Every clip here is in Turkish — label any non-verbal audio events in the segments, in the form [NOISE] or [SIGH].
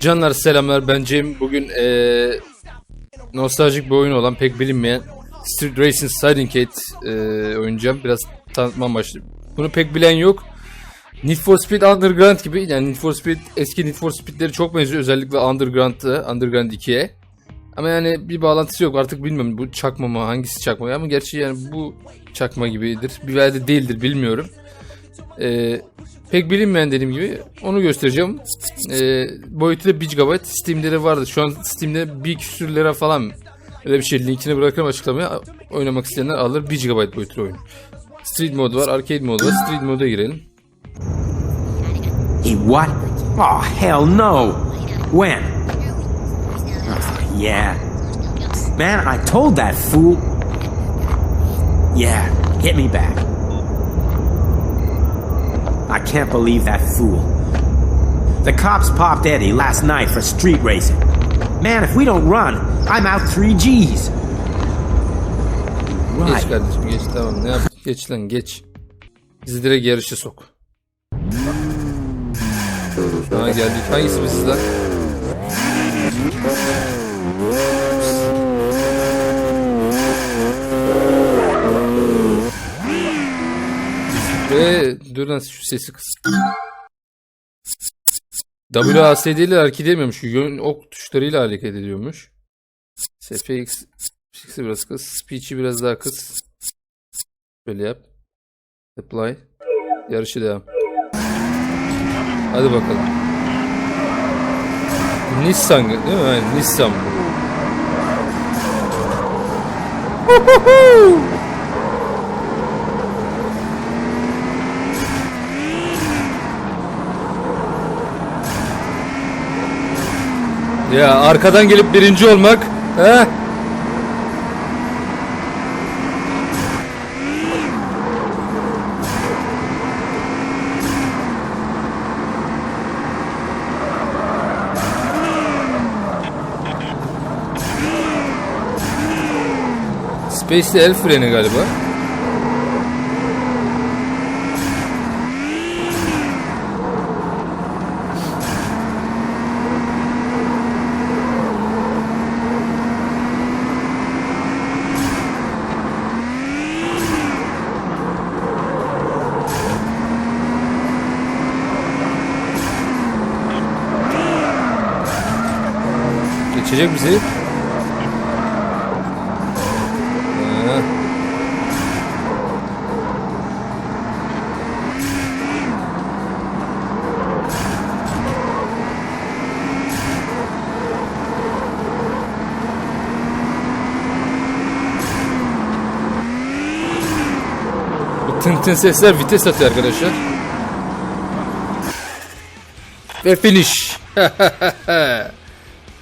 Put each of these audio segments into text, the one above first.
Canlar selamlar ben Cem. Bugün eee nostaljik bir oyun olan pek bilinmeyen Street Racing Sliding Cat eee oynayacağım. Biraz tanıtma amaçlı. Bunu pek bilen yok. Need for Speed Underground gibi yani Need for Speed eski Need for Speed'leri çok benziyor özellikle Underground'a, Underground 2'ye. Ama yani bir bağlantısı yok artık bilmiyorum bu çakma mı hangisi çakma ama gerçi yani bu çakma gibidir. Bir veya de değildir bilmiyorum. Eee pek bilinmeyen dediğim gibi onu göstereceğim. Ee, boyutu da 1 GB. Steam'de de vardı. Şu an Steam'de bir küsür lira falan. Öyle bir şey. Linkini bırakırım açıklamaya. Oynamak isteyenler alır. 1 GB boyutlu oyun. Street mod var. Arcade mod var. Street moda girelim. What? Oh, hell no. When? Yeah. Man, I told that fool. Yeah, hit me back. I can't believe that fool. The cops popped Eddie last night for street racing. Man, if we don't run, I'm out 3 G's. Geç kardeşim geç tamam. Ne yap? Geç lan geç. Bizi direkt yarışa sok. Ha geldik. Hangisi biziz lan şu sesi kıs. WASD ile hareket edemiyormuş. Yön ok tuşlarıyla hareket ediyormuş. SPX Fix'i biraz kıs. Speech'i biraz daha kıs. Böyle yap. Apply. Yarışı devam. Hadi bakalım. Nissan değil mi? Aynen, Nissan bu. Ya arkadan gelip birinci olmak. He? Space'li el freni galiba. Geçecek bizi. Tın sesler vites atıyor arkadaşlar. Ve finish. [LAUGHS]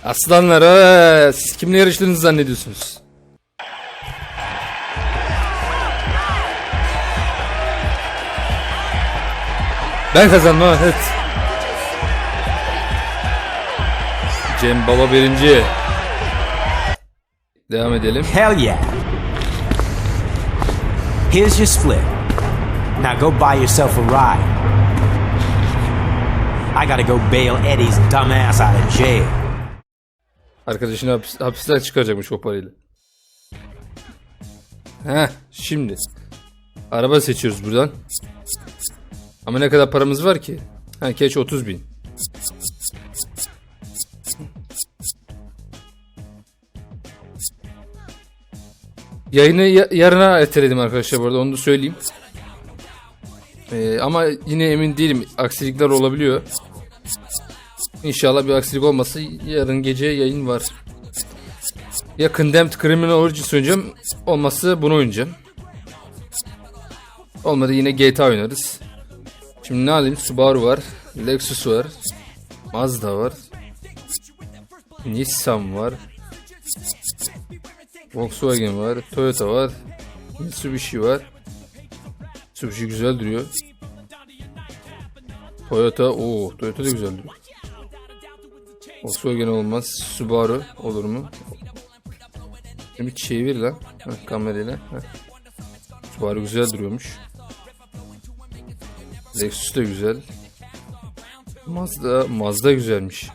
Aslanlar siz kimle yarıştığınızı zannediyorsunuz? Ben kazandım evet. Cem Baba birinci. Devam edelim. Hell yeah. Here's your split. Now go buy yourself a ride. I gotta go bail Eddie's dumbass out of jail. Arkadaşını hapis, hapisten çıkaracakmış o parayla. Heh şimdi. Araba seçiyoruz buradan. Ama ne kadar paramız var ki? Ha keç 30 bin. Yayını ya- yarına erteledim arkadaşlar bu arada onu da söyleyeyim. Ee, ama yine emin değilim. Aksilikler olabiliyor. İnşallah bir aksilik olmasa yarın gece yayın var. Ya Condemned Criminal Origins oynayacağım. Olmazsa bunu oynayacağım. Olmadı yine GTA oynarız. Şimdi ne alayım? Subaru var. Lexus var. Mazda var. Nissan var. Volkswagen var. Toyota var. Mitsubishi var. Mitsubishi güzel duruyor. Toyota, o Toyota da güzel duruyor. Volkswagen olmaz. Subaru olur mu? Şimdi çevir lan. Heh, kamerayla. Heh. Subaru güzel duruyormuş. Lexus da güzel. Mazda, Mazda güzelmiş.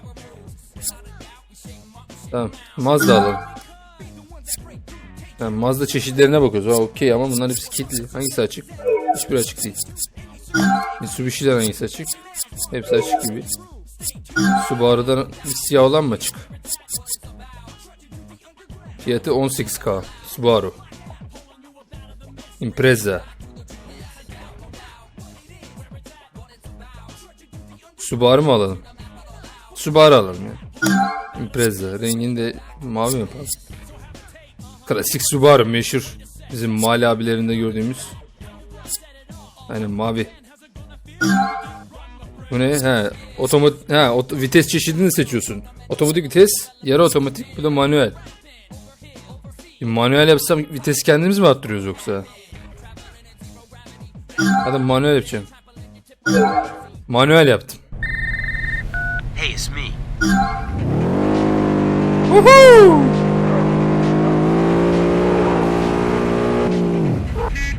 Tamam. Mazda alalım. Tamam, Mazda çeşitlerine bakıyoruz. Okey ama bunların hepsi kilitli. Hangisi açık? Hiçbir açık değil. Mitsubishi'den hangisi açık? Hepsi açık gibi. Subaru'dan bir siyah olan mı açık? Fiyatı 18k. Subaru. Impreza. Subaru mu alalım? Subaru alalım ya. Impreza. Rengini de mavi mi yapalım? Klasik Subaru meşhur. Bizim mali abilerinde gördüğümüz. Aynen mavi. Bu ne? He, otomatik ha, ot- vites çeşidini seçiyorsun. Otomatik vites, yarı otomatik, bu da manuel. Bir manuel yapsam vitesi kendimiz mi arttırıyoruz yoksa? Hadi manuel yapacağım. Manuel yaptım. Hey, it's me.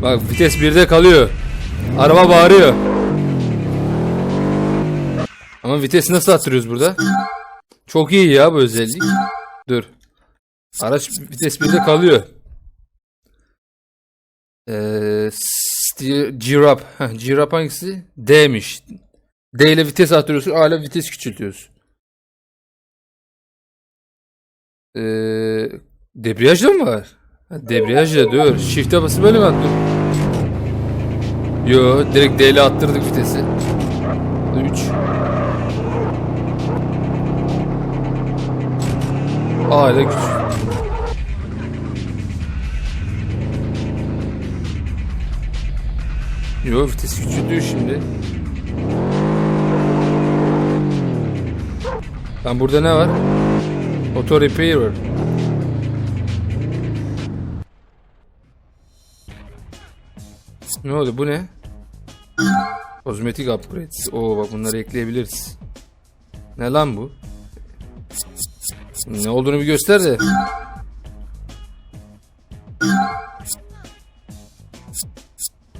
Bak vites 1'de kalıyor. Araba bağırıyor. Ama vitesi nasıl arttırıyoruz burada? Çok iyi ya bu özellik. Dur. Araç vites 1'de kalıyor. Ee, G-Rap. G-Rap hangisi? D'miş. D ile vites arttırıyorsun. A vites küçültüyorsun. Ee, debriyajla mı var? Ha, debriyajla dur. Shift'e basıp böyle mi attın? Yo direkt D ile attırdık vitesi. 3 A ile güç. Yo vites küçültüyor şimdi. Lan burada ne var? Auto repair var. Ne oldu bu ne? Kozmetik upgrades. Oo bak bunları ekleyebiliriz. Ne lan bu? Ne olduğunu bir göster de.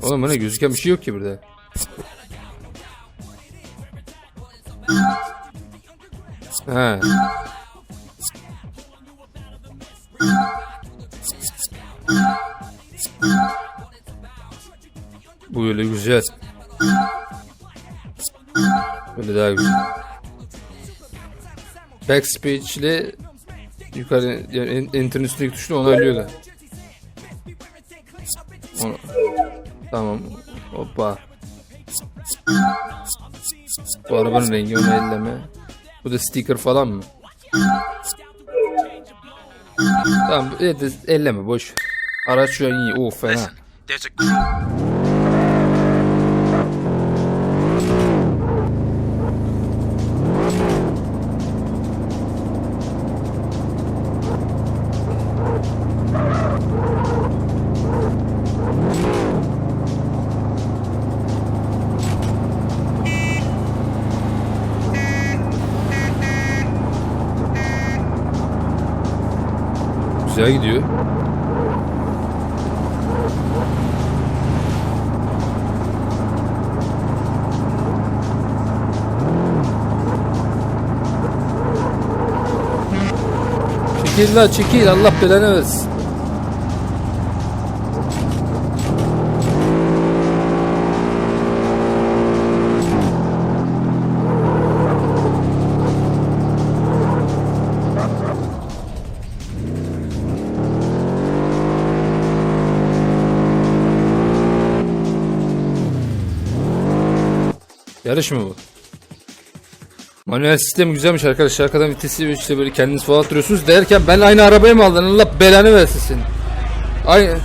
Oğlum bu gözüken bir şey yok ki burada. Ha. Bu böyle güzel. Böyle daha güzel. Backspace ile yukarı yani en- enter'ın üstündeki tuşla onaylıyor da. Onu- Tamam. Hoppa. Bu arabanın rengi onu elleme. Bu da sticker falan mı? Tamam elleme boş. Araç şu an iyi. Oo fena. Çekil çekil Allah belanı versin. Yarış mı bu? Manuel sistem güzelmiş arkadaşlar. Arkadan vitesi işte böyle kendiniz falan attırıyorsunuz derken ben aynı arabayı mı aldın? Allah belanı versin seni. Aynı.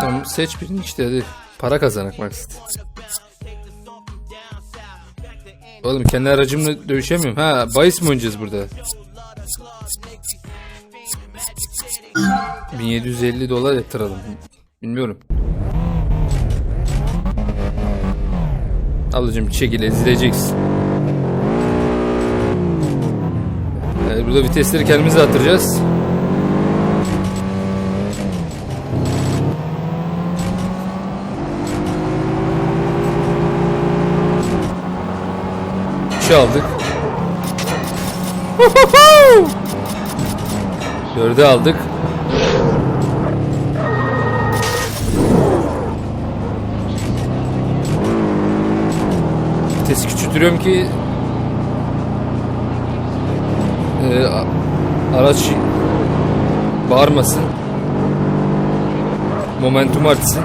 Tamam seç birini işte hadi. Para kazanmak maksat. Oğlum kendi aracımla dövüşemiyorum. Ha bahis mi oynayacağız burada? 1750 dolar yatıralım. Bilmiyorum. Alıcım çekil ezileceksin. Evet, burada vitesleri kendimize attıracağız. şey aldık. Dörde aldık. Vitesi küçültüyorum ki e, araç bağırmasın. Momentum artsın.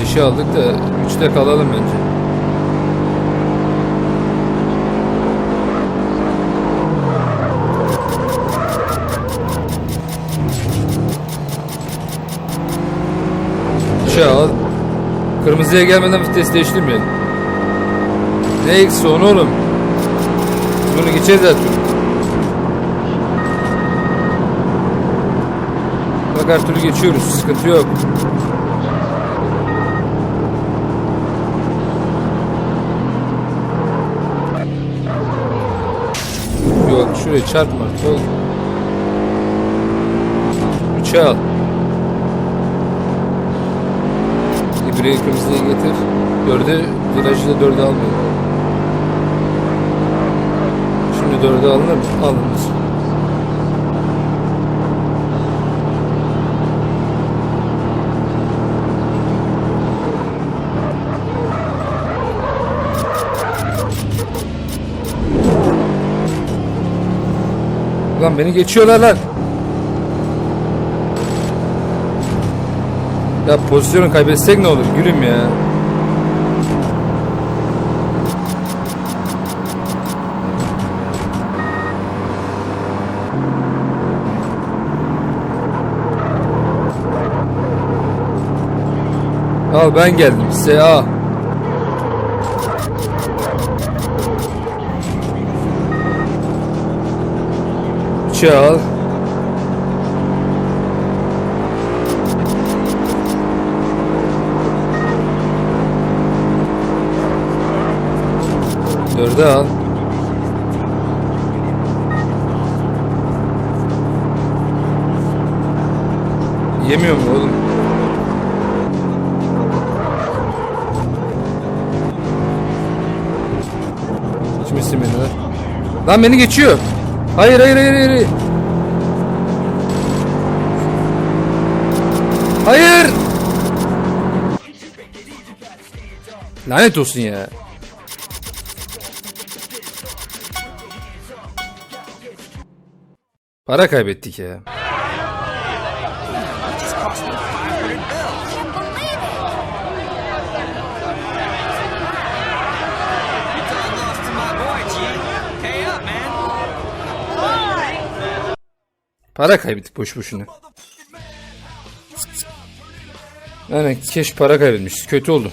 Beşi aldık da üçte kalalım bence. Üçe al. Kırmızıya gelmeden vites değiştirmeyelim. Ne eksi onu oğlum? Bunu geçeceğiz zaten. Bak her türlü geçiyoruz. Sıkıntı yok. Yok şuraya çarpma. Sol. Al. İbreyi kırmızıya getir. Dördü virajı da dörde almıyor. Şimdi dörde alınır mı? Alınır. Lan beni geçiyorlar lan. Ya pozisyonu kaybetsek ne olur gülüm ya. Al ben geldim. SA. Çal. Dörde al. Yemiyor mu oğlum? Kimisi beni ver. Lan beni geçiyor. Hayır hayır hayır hayır. Hayır. Lanet olsun ya. Para kaybettik ya. Para kaybettik boş boşuna. Yani keş para kaybetmişiz. Kötü oldu.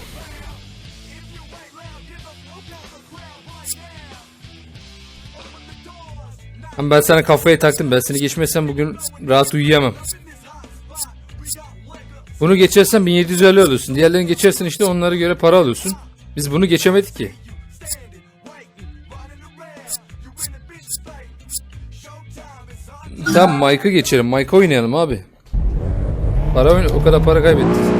Ama ben sana kafaya taktım. Ben seni geçmezsem bugün rahat uyuyamam. Bunu geçersen 1750 alıyorsun. Diğerlerini geçersen işte onlara göre para alıyorsun. Biz bunu geçemedik ki. Tamam Mike'ı geçelim. Mike oynayalım abi. Para o kadar para kaybettik.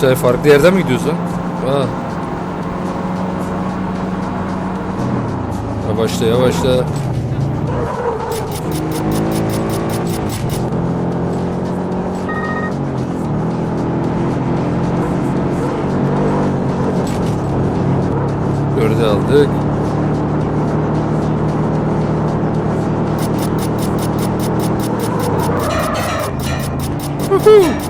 Sefer farklı yerden mi gidiyorsun? Aa. Yavaşla yavaşla. Dörde aldık. Woohoo!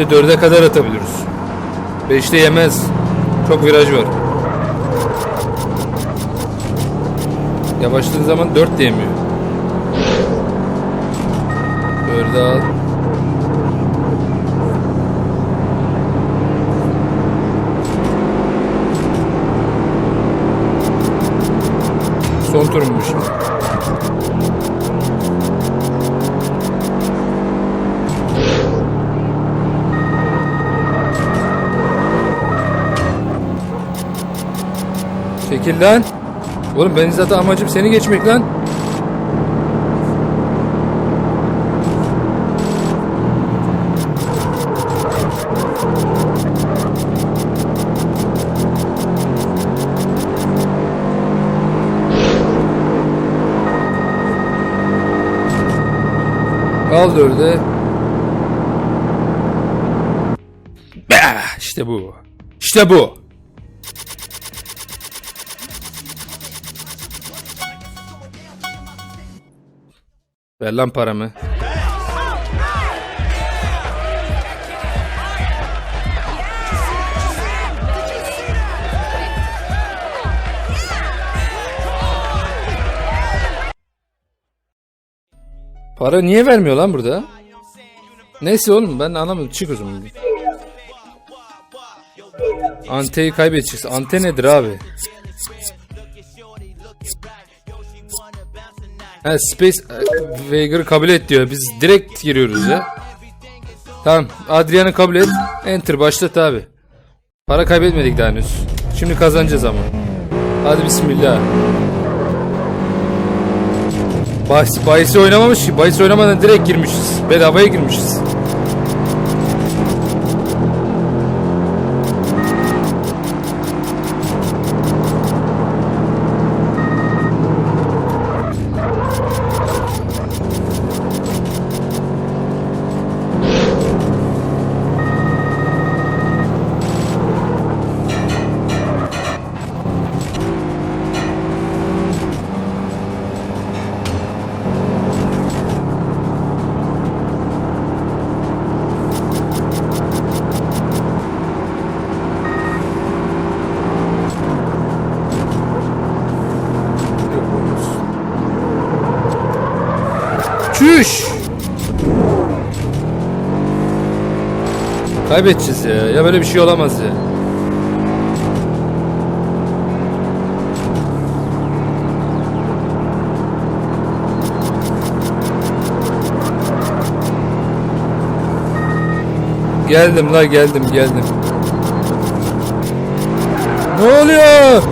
Bence 4'e kadar atabiliriz. 5'te yemez. Çok viraj var. Yavaşladığın zaman 4 de yemiyor. 4'e al. Son turum bu şimdi. Çekil lan. Oğlum benim zaten amacım seni geçmek lan. Al dörde. İşte bu. İşte bu. Ver lan paramı. Para niye vermiyor lan burada? Neyse oğlum ben anlamadım. Çık o zaman. Anteyi kaybedeceksin. Ante nedir abi? Ha Space Vager'ı kabul et diyor. Biz direkt giriyoruz ya. Tamam. Adrian'ı kabul et. Enter başlat abi. Para kaybetmedik daha henüz. Şimdi kazanacağız ama. Hadi bismillah. Bahis, bahisi oynamamış ki. Bahis oynamadan direkt girmişiz. Bedavaya girmişiz. Kaybedeceğiz ya. Ya böyle bir şey olamaz ya. Geldim la geldim geldim. Ne oluyor?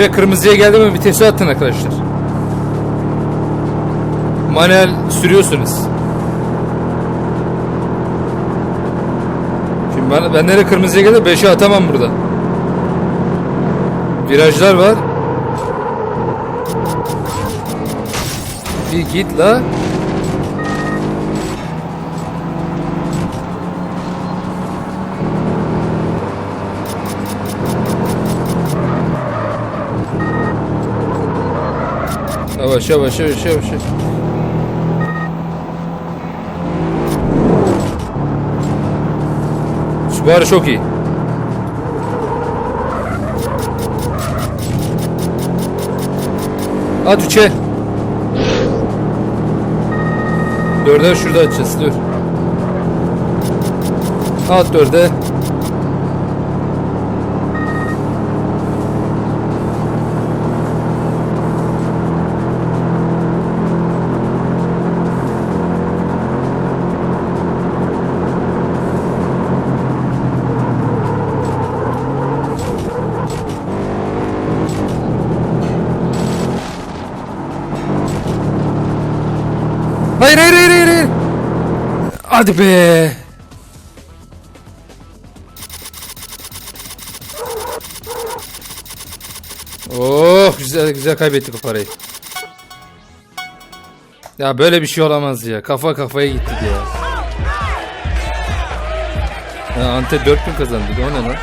İbre kırmızıya geldi mi vitesi atın arkadaşlar. Manuel sürüyorsunuz. Şimdi ben, ben nereye kırmızıya geldim 5'e atamam burada. Virajlar var. Bir git la. Yavaş yavaş yavaş yavaş. Subaru çok iyi. At üçe. Dörder şurada açacağız dur. At dörde. Hadi be. Oh güzel güzel kaybettik o parayı. Ya böyle bir şey olamaz ya. Kafa kafaya gittik ya. Ya Ante 4000 kazandık. O ne lan?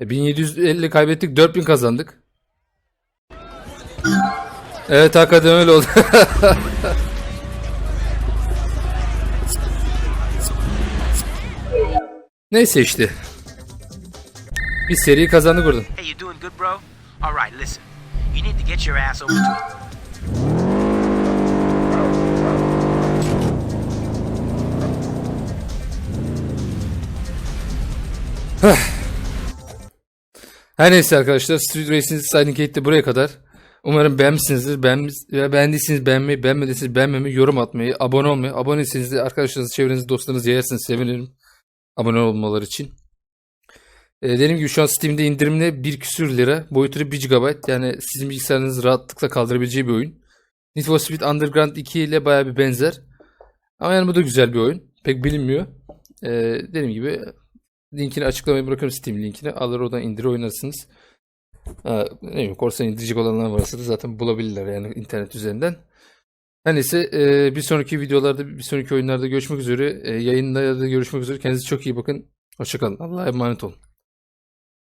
E 1750 kaybettik 4000 kazandık. Evet hakikaten öyle oldu. Neyse işte. Bir seri kazandık buradan. Hey, you doing good, bro? All right, listen. You need to get your ass over to. Her neyse arkadaşlar Street Racing Gate'de buraya kadar. Umarım beğenmişsinizdir. Beğenmiş, beğendiyseniz beğenmeyi, beğenmediyseniz beğenmemeyi, yorum atmayı, abone olmayı. Aboneyseniz de arkadaşlarınız, çevreniz, dostlarınız yayarsınız. Sevinirim. Abone olmaları için. Ee, dediğim gibi şu an Steam'de indirimli 1 küsür lira. Boyutu 1 GB. Yani sizin bilgisayarınız rahatlıkla kaldırabileceği bir oyun. Need for Speed Underground 2 ile baya bir benzer. Ama yani bu da güzel bir oyun. Pek bilinmiyor. Ee, dediğim gibi linkini açıklamaya bırakıyorum Steam linkini. Alır oradan indir oynarsınız. Ne bileyim korsan indirecek olanlar varsa da zaten bulabilirler yani internet üzerinden. Her neyse e, bir sonraki videolarda bir sonraki oyunlarda görüşmek üzere. E, yayınlarda görüşmek üzere. Kendinize çok iyi bakın. Hoşçakalın. Allah'a emanet olun.